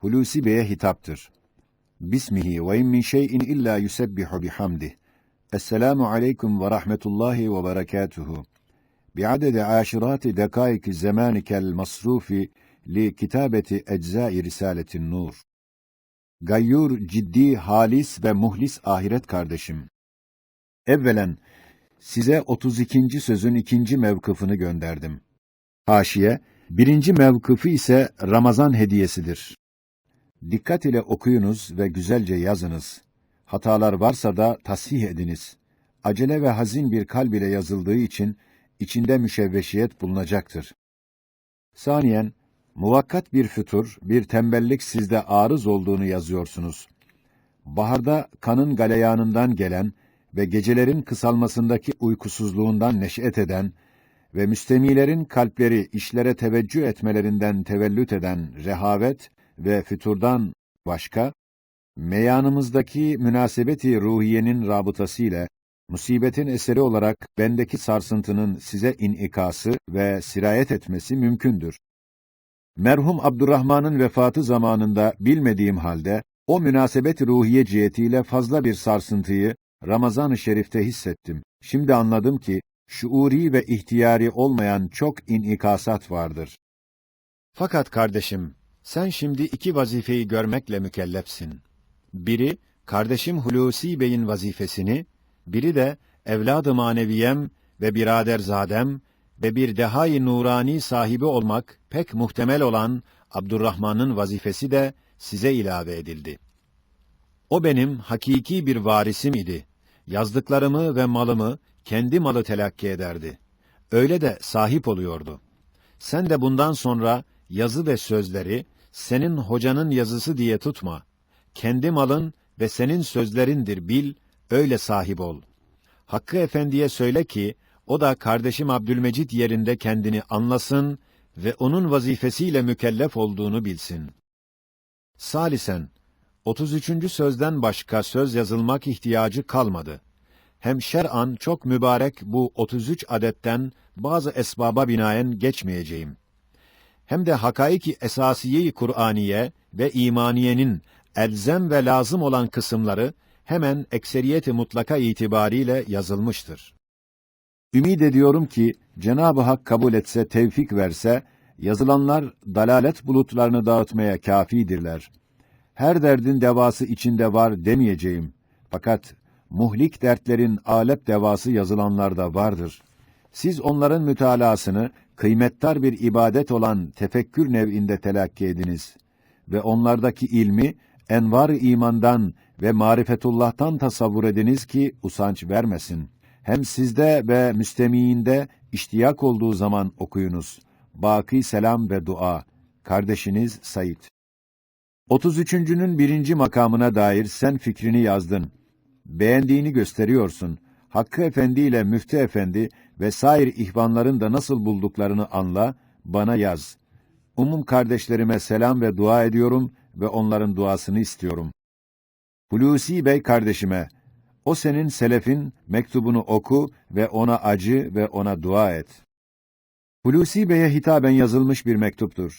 Hulusi Bey'e hitaptır. Bismihi ve in min şey'in illa yusebbihu bihamdih. Esselamu aleyküm ve rahmetullahi ve berekatuhu. Bi'adede aşirati dekaiki zemanikel masrufi li kitabeti eczai risaletin nur. Gayyur ciddi, halis ve muhlis ahiret kardeşim. Evvelen size 32. sözün ikinci mevkıfını gönderdim. Haşiye, birinci mevkıfı ise Ramazan hediyesidir. Dikkat ile okuyunuz ve güzelce yazınız. Hatalar varsa da tasih ediniz. Acele ve hazin bir kalb ile yazıldığı için, içinde müşevveşiyet bulunacaktır. Saniyen, muvakkat bir fütur, bir tembellik sizde arız olduğunu yazıyorsunuz. Baharda kanın galeyanından gelen ve gecelerin kısalmasındaki uykusuzluğundan neş'et eden ve müstemilerin kalpleri işlere teveccüh etmelerinden tevellüt eden rehavet ve füturdan başka, meyanımızdaki münasebeti ruhiyenin rabıtası ile musibetin eseri olarak bendeki sarsıntının size inikası ve sirayet etmesi mümkündür. Merhum Abdurrahman'ın vefatı zamanında bilmediğim halde o münasebet ruhiye cihetiyle fazla bir sarsıntıyı Ramazan-ı Şerif'te hissettim. Şimdi anladım ki şuuri ve ihtiyari olmayan çok inikasat vardır. Fakat kardeşim, sen şimdi iki vazifeyi görmekle mükellefsin. Biri, kardeşim Hulusi Bey'in vazifesini, biri de evladı maneviyem ve biraderzadem ve bir dehai nurani sahibi olmak pek muhtemel olan Abdurrahman'ın vazifesi de size ilave edildi. O benim hakiki bir varisim idi. Yazdıklarımı ve malımı kendi malı telakki ederdi. Öyle de sahip oluyordu. Sen de bundan sonra yazı ve sözleri senin hocanın yazısı diye tutma. Kendi malın ve senin sözlerindir bil, öyle sahip ol. Hakkı Efendi'ye söyle ki, o da kardeşim Abdülmecid yerinde kendini anlasın ve onun vazifesiyle mükellef olduğunu bilsin. Salisen, 33. sözden başka söz yazılmak ihtiyacı kalmadı. Hem şer'an çok mübarek bu 33 adetten bazı esbaba binaen geçmeyeceğim. Hem de hakaiki esasiye-i Kur'aniye ve imaniyenin elzem ve lazım olan kısımları hemen ekseriyeti mutlaka itibariyle yazılmıştır. Ümid ediyorum ki Cenab-ı Hak kabul etse, tevfik verse, yazılanlar dalalet bulutlarını dağıtmaya kafidirler. Her derdin devası içinde var demeyeceğim. Fakat muhlik dertlerin alep devası yazılanlarda vardır. Siz onların mütalasını kıymettar bir ibadet olan tefekkür nev'inde telakki ediniz ve onlardaki ilmi envar imandan ve marifetullah'tan tasavvur ediniz ki usanç vermesin. Hem sizde ve müstemiinde iştiyak olduğu zaman okuyunuz. Baki selam ve dua. Kardeşiniz Said. 33.'nün birinci makamına dair sen fikrini yazdın. Beğendiğini gösteriyorsun. Hakkı Efendi ile Müftü Efendi ve sair ihvanların da nasıl bulduklarını anla, bana yaz. Umum kardeşlerime selam ve dua ediyorum ve onların duasını istiyorum. Hulusi Bey kardeşime, o senin selefin mektubunu oku ve ona acı ve ona dua et. Hulusi Bey'e hitaben yazılmış bir mektuptur.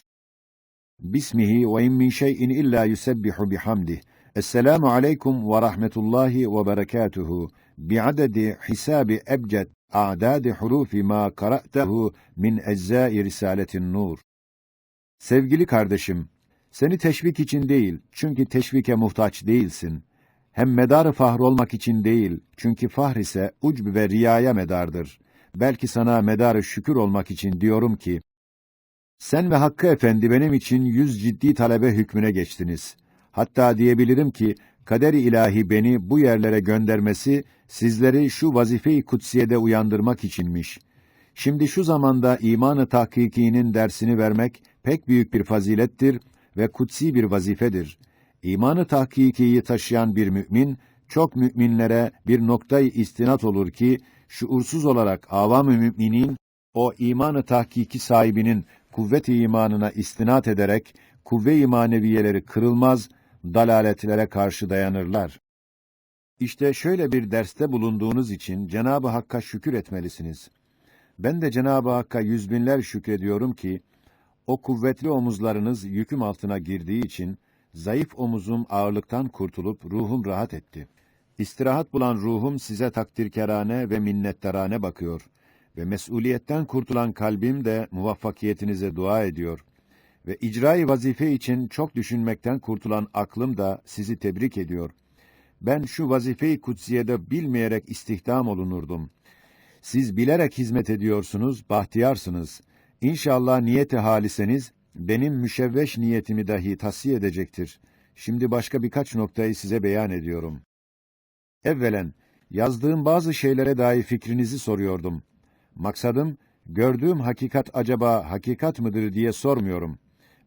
Bismihi ve in min şey'in illa yusebbihu bihamdih. Esselamu aleyküm ve rahmetullahi ve berekatuhu. Bi'adedi hisabi ebced a'dadi hurufi ma kara'tehu min eczai risaletin nur. Sevgili kardeşim, seni teşvik için değil, çünkü teşvike muhtaç değilsin. Hem medar fahr olmak için değil, çünkü fahr ise ucb ve riyaya medardır. Belki sana medar şükür olmak için diyorum ki, sen ve Hakkı Efendi benim için yüz ciddi talebe hükmüne geçtiniz. Hatta diyebilirim ki, kader-i ilahi beni bu yerlere göndermesi, sizleri şu vazife-i kutsiyede uyandırmak içinmiş. Şimdi şu zamanda imanı tahkikinin dersini vermek pek büyük bir fazilettir ve kutsi bir vazifedir. İmanı tahkikiyi taşıyan bir mümin, çok müminlere bir noktayı istinat olur ki, şuursuz olarak avam-ı müminin, o imanı tahkiki sahibinin kuvvet-i imanına istinat ederek, kuvve-i maneviyeleri kırılmaz, dalaletlere karşı dayanırlar. İşte şöyle bir derste bulunduğunuz için Cenab-ı Hakk'a şükür etmelisiniz. Ben de Cenab-ı Hakk'a yüz binler şükrediyorum ki, o kuvvetli omuzlarınız yüküm altına girdiği için, zayıf omuzum ağırlıktan kurtulup ruhum rahat etti. İstirahat bulan ruhum size takdirkerane ve minnettarane bakıyor ve mesuliyetten kurtulan kalbim de muvaffakiyetinize dua ediyor ve icra-i vazife için çok düşünmekten kurtulan aklım da sizi tebrik ediyor. Ben şu vazife-i kutsiyede bilmeyerek istihdam olunurdum. Siz bilerek hizmet ediyorsunuz, bahtiyarsınız. İnşallah niyeti haliseniz, benim müşevveş niyetimi dahi tahsiye edecektir. Şimdi başka birkaç noktayı size beyan ediyorum. Evvelen, yazdığım bazı şeylere dair fikrinizi soruyordum. Maksadım, gördüğüm hakikat acaba hakikat mıdır diye sormuyorum.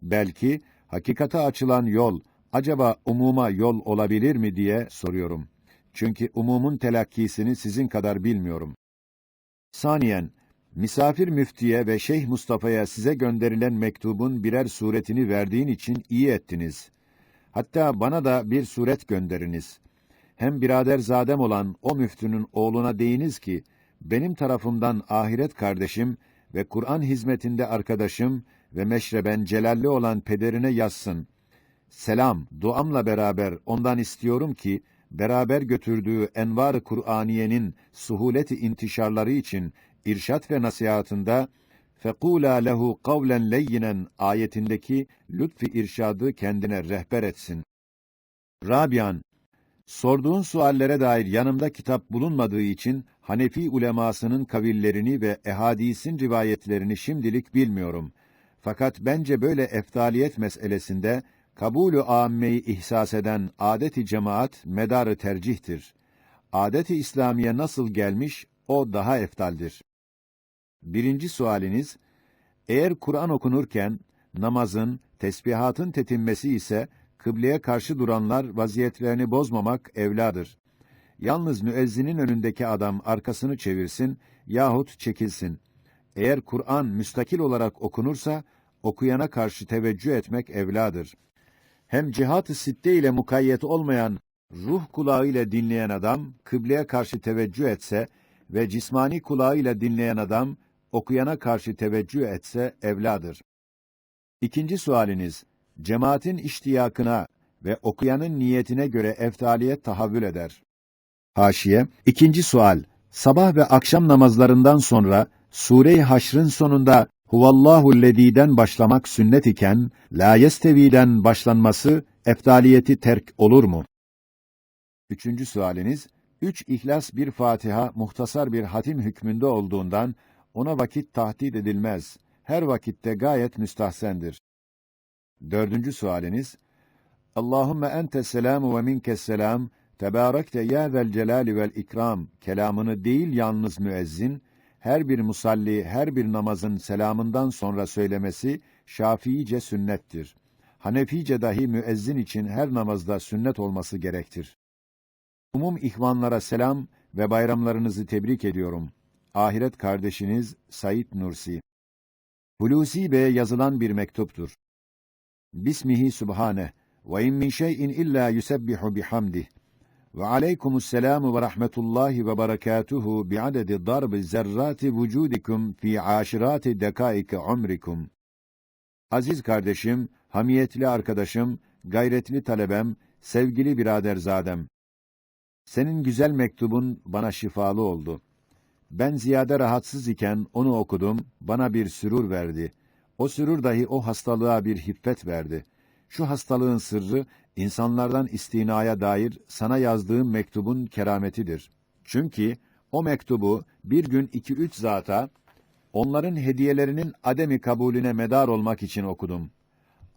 Belki, hakikate açılan yol, acaba umuma yol olabilir mi diye soruyorum. Çünkü umumun telakkisini sizin kadar bilmiyorum. Saniyen, misafir müftiye ve Şeyh Mustafa'ya size gönderilen mektubun birer suretini verdiğin için iyi ettiniz. Hatta bana da bir suret gönderiniz. Hem birader zadem olan o müftünün oğluna deyiniz ki, benim tarafımdan ahiret kardeşim ve Kur'an hizmetinde arkadaşım ve meşreben celalli olan pederine yazsın. Selam, duamla beraber ondan istiyorum ki, beraber götürdüğü envar-ı Kur'aniyenin suhuleti intişarları için irşat ve nasihatında fekula lehu kavlen leyyinen ayetindeki lütfi irşadı kendine rehber etsin. Rabian Sorduğun suallere dair yanımda kitap bulunmadığı için Hanefi ulemasının kavillerini ve ehadisin rivayetlerini şimdilik bilmiyorum. Fakat bence böyle eftaliyet meselesinde kabulü âmmeyi ihsas eden adet-i cemaat medarı tercihtir. Adet-i İslamiye nasıl gelmiş, o daha eftaldir. Birinci sualiniz, eğer Kur'an okunurken, namazın, tesbihatın tetinmesi ise, kıbleye karşı duranlar vaziyetlerini bozmamak evladır. Yalnız müezzinin önündeki adam arkasını çevirsin yahut çekilsin. Eğer Kur'an müstakil olarak okunursa, okuyana karşı teveccüh etmek evladır. Hem cihat-ı sitte ile mukayyet olmayan ruh kulağı ile dinleyen adam kıbleye karşı teveccüh etse ve cismani kulağı ile dinleyen adam okuyana karşı teveccüh etse evladır. İkinci sualiniz cemaatin iştiyakına ve okuyanın niyetine göre eftaliyet tahavvül eder. Haşiye İkinci sual Sabah ve akşam namazlarından sonra Sure-i Haşr'ın sonunda Huvallahu lezî'den başlamak sünnet iken, la yestevi'den başlanması eftaliyeti terk olur mu? Üçüncü sualiniz, üç ihlas bir Fatiha muhtasar bir hatim hükmünde olduğundan, ona vakit tahdid edilmez. Her vakitte gayet müstahsendir. Dördüncü sualiniz, Allahümme ente selamu ve minkes selam, tebârekte ya zel celali vel ikram kelamını değil yalnız müezzin, her bir musalli, her bir namazın selamından sonra söylemesi Şafiice sünnettir. Hanefice dahi müezzin için her namazda sünnet olması gerektir. Umum ihvanlara selam ve bayramlarınızı tebrik ediyorum. Ahiret kardeşiniz Said Nursi. Hulusi Bey'e yazılan bir mektuptur. Bismihi Subhane ve in min şey'in illa yusebbihu bihamdih. Ve aleykümüsselamu ve rahmetullahi ve berekatuhu bi'adedi darbi zerrati vücudikum fi aşirati dekaike umrikum. Aziz kardeşim, hamiyetli arkadaşım, gayretli talebem, sevgili biraderzadem. Senin güzel mektubun bana şifalı oldu. Ben ziyade rahatsız iken onu okudum, bana bir sürur verdi. O sürur dahi o hastalığa bir hiffet verdi. Şu hastalığın sırrı, insanlardan istinaya dair sana yazdığım mektubun kerametidir. Çünkü o mektubu bir gün iki üç zata, onların hediyelerinin ademi kabulüne medar olmak için okudum.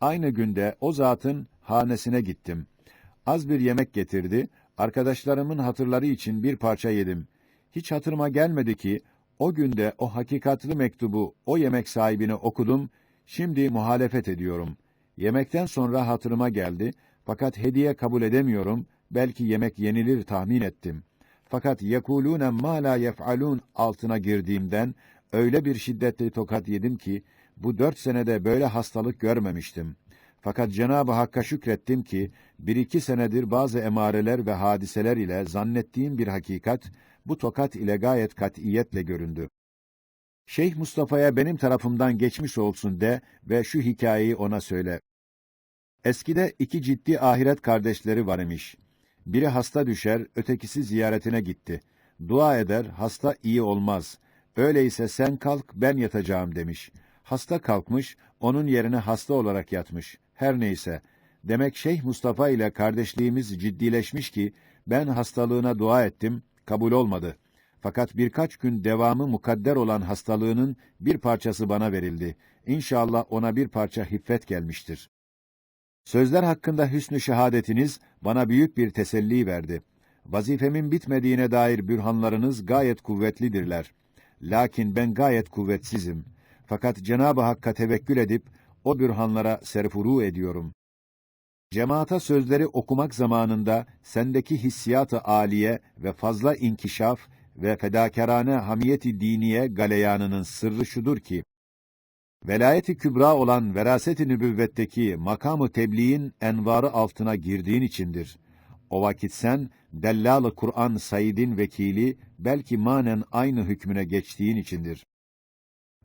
Aynı günde o zatın hanesine gittim. Az bir yemek getirdi, arkadaşlarımın hatırları için bir parça yedim. Hiç hatırıma gelmedi ki, o günde o hakikatli mektubu o yemek sahibine okudum, şimdi muhalefet ediyorum. Yemekten sonra hatırıma geldi, fakat hediye kabul edemiyorum, belki yemek yenilir tahmin ettim. Fakat yekulûne mâ lâ yef'alûn altına girdiğimden, öyle bir şiddetli tokat yedim ki, bu dört senede böyle hastalık görmemiştim. Fakat Cenab-ı Hakk'a şükrettim ki, bir iki senedir bazı emareler ve hadiseler ile zannettiğim bir hakikat, bu tokat ile gayet katiyetle göründü. Şeyh Mustafa'ya benim tarafımdan geçmiş olsun de ve şu hikayeyi ona söyle. Eskide iki ciddi ahiret kardeşleri var imiş. Biri hasta düşer, ötekisi ziyaretine gitti. Dua eder, hasta iyi olmaz. Öyleyse sen kalk, ben yatacağım demiş. Hasta kalkmış, onun yerine hasta olarak yatmış. Her neyse. Demek Şeyh Mustafa ile kardeşliğimiz ciddileşmiş ki, ben hastalığına dua ettim, kabul olmadı. Fakat birkaç gün devamı mukadder olan hastalığının bir parçası bana verildi. İnşallah ona bir parça hiffet gelmiştir. Sözler hakkında hüsnü şehadetiniz bana büyük bir teselli verdi. Vazifemin bitmediğine dair bürhanlarınız gayet kuvvetlidirler. Lakin ben gayet kuvvetsizim. Fakat Cenab-ı Hakk'a tevekkül edip o bürhanlara serfuru ediyorum. Cemaata sözleri okumak zamanında sendeki hissiyat-ı âliye ve fazla inkişaf ve fedakarane hamiyeti diniye galeyanının sırrı şudur ki velayeti kübra olan veraset-i nübüvvetteki makamı tebliğin envarı altına girdiğin içindir. O vakit sen Dellal-ı Kur'an Said'in vekili belki manen aynı hükmüne geçtiğin içindir.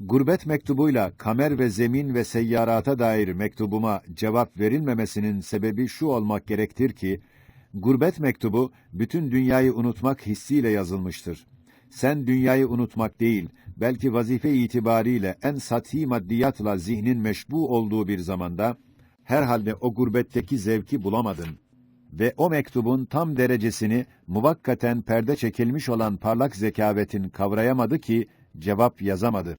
Gurbet mektubuyla kamer ve zemin ve seyyarata dair mektubuma cevap verilmemesinin sebebi şu olmak gerektir ki, gurbet mektubu bütün dünyayı unutmak hissiyle yazılmıştır. Sen dünyayı unutmak değil, belki vazife itibariyle en sati maddiyatla zihnin meşbu olduğu bir zamanda, herhalde o gurbetteki zevki bulamadın. Ve o mektubun tam derecesini muvakkaten perde çekilmiş olan parlak zekavetin kavrayamadı ki, cevap yazamadı.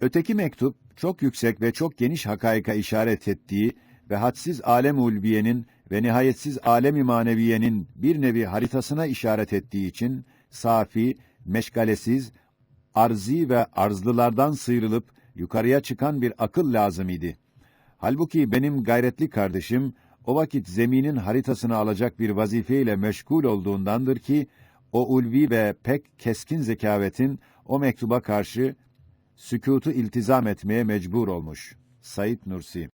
Öteki mektup, çok yüksek ve çok geniş hakaika işaret ettiği ve hadsiz alem ulviyenin ve nihayetsiz alem-i maneviyenin bir nevi haritasına işaret ettiği için, safi, meşgalesiz, arzi ve arzlılardan sıyrılıp yukarıya çıkan bir akıl lazım idi. Halbuki benim gayretli kardeşim, o vakit zeminin haritasını alacak bir vazifeyle meşgul olduğundandır ki, o ulvi ve pek keskin zekavetin o mektuba karşı sükutu iltizam etmeye mecbur olmuş. Said Nursi